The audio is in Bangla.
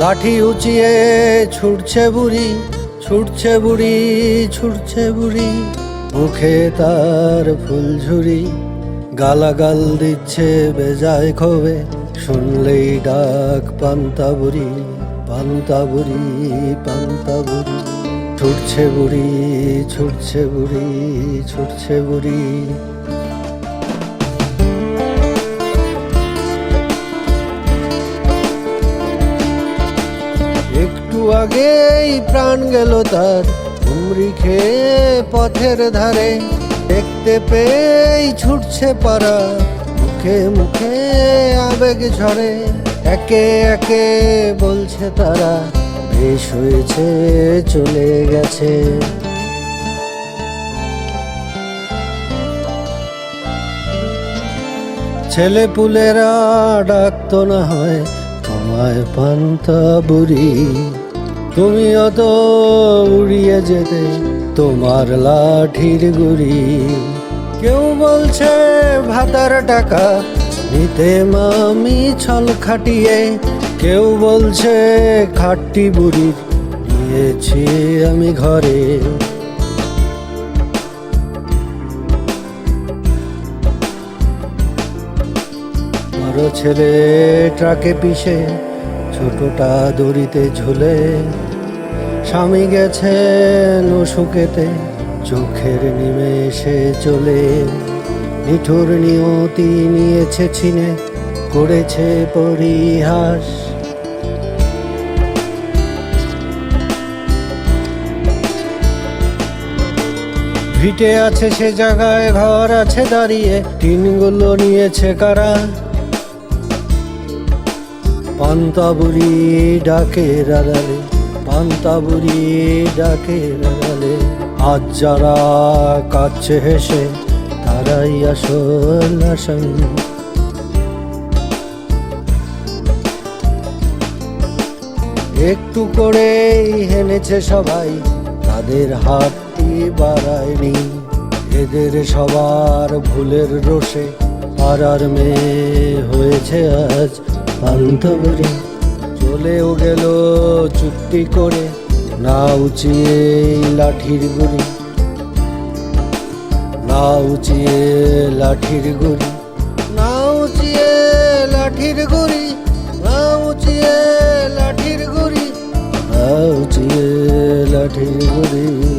লাঠি উঁচিয়ে ছুটছে বুড়ি ছুটছে বুড়ি ছুটছে বুড়ি। মুখে তার ফুলঝুরি গালাগাল দিচ্ছে বেজায় ক্ষোভে। শুনলেই ডাক পান্তা বুড়ি পান্তা বুড়ি পান্তা বুড়ি। ছুটছে বুড়ি ছুটছে বুড়ি ছুটছে বুড়ি। আগেই প্রাণ গেল তার। হুমড়ি খেয়ে পথের ধারে দেখতে পেয়েই ছুটছে পারা মুখে মুখে আবেগ ঝরে, একে একে বলছে তারা, বেশ হয়েছে, চলে গেছে। ছেলে পুলেরা ডাকতো না হয়, তোমায় পান্তা বুড়ি। তুমি অত উড়িয়ে যেতে তোমার লাঠির গুড়ি। কেউ বলছে ভাতার টাকা নিতে মামি ছল খাটিয়ে। কেউ বলছে খাট্টি বুড়ির নিয়েছি আমি ঘরে। বড় ছেলে ট্রাকে পিষে, ছোটটা দড়িতে ঝুলে। স্বামী গেছে শুকেতে চোখের নিমেষে চলে। নিঠুর নিয়তি নিয়েছে ছিনে, করেছে পরিহাস। ভিটে আছে সে জায়গায়, ঘর আছে দাঁড়িয়ে, টিনগুলো নিয়েছে কারা? পান্তাবুড়ি ডাকে রাগালে পান্তাবুড়ি ডাকে রাগালে আজ যারা কাছে হেসে, তারাই আসল আসামি। একটু করেই হেনেছে সবাই, তাদের হাতটি বাড়ায়নি। এদের সবার ভুলের রোষে পাড়ার মেয়ে হয়েছে আজ পান্তবরে চলেও গেল চুক্তি করে, না উচিয়ে লাঠির গুড়ি না উচিয়ে লাঠির গুড়ি না উচিয়ে লাঠির গুড়ি না উচিয়ে লাঠির গুড়ি না উচিয়ে লাঠির গুড়ি